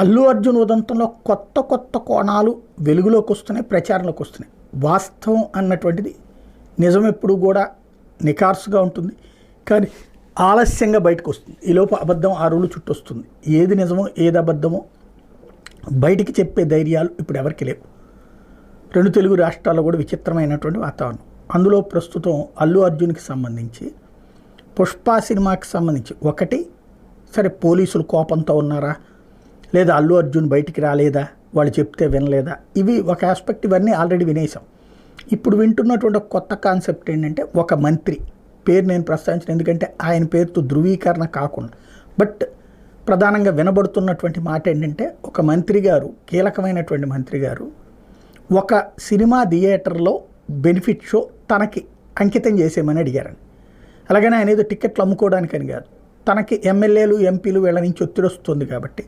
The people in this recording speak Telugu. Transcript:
అల్లు అర్జున్ ఉదంతంలో కొత్త కొత్త కోణాలు వెలుగులోకి వస్తున్నాయి ప్రచారంలోకి వస్తున్నాయి. వాస్తవం అన్నటువంటిది నిజం ఎప్పుడు కూడా నికార్సుగా ఉంటుంది. కానీ ఆలస్యంగా బయటకు వస్తుంది. ఈలోపు అబద్ధం ఆ రోజులు చుట్టొస్తుంది ఏది నిజమో ఏది అబద్ధమో బయటికి చెప్పే ధైర్యాలు ఇప్పుడు ఎవరికి లేవు. రెండు తెలుగు రాష్ట్రాల్లో కూడా విచిత్రమైనటువంటి వాతావరణం. అందులో ప్రస్తుతం అల్లు అర్జున్కి సంబంధించి పుష్ప సినిమాకి సంబంధించి ఒకటి సరే పోలీసులు కోపంతో ఉన్నారా? లేదా అల్లు అర్జున్ బయటికి రాలేదా? వాళ్ళు చెప్తే వినలేదా? ఇవి ఒక ఆస్పెక్ట్ ఇవన్నీ ఆల్రెడీ వినేసాం ఇప్పుడు వింటున్నటువంటి కొత్త కాన్సెప్ట్ ఏంటంటే ఒక మంత్రి. పేరు నేను ప్రస్తావించిన ఎందుకంటే ఆయన పేరుతో ధృవీకరణ కాకుండా. బట్ ప్రధానంగా వినబడుతున్నటువంటి మాట ఏంటంటే ఒక మంత్రి గారు కీలకమైనటువంటి మంత్రి గారు ఒక సినిమా థియేటర్లో బెనిఫిట్ షో తనకి అంకితం చేసేయమని అడిగారని అలాగనే ఆయన ఏదో టికెట్లు అమ్ముకోవడానికని కాదు. తనకి ఎమ్మెల్యేలు ఎంపీలు వీళ్ళ నుంచి ఒత్తిడి వస్తుంది కాబట్టి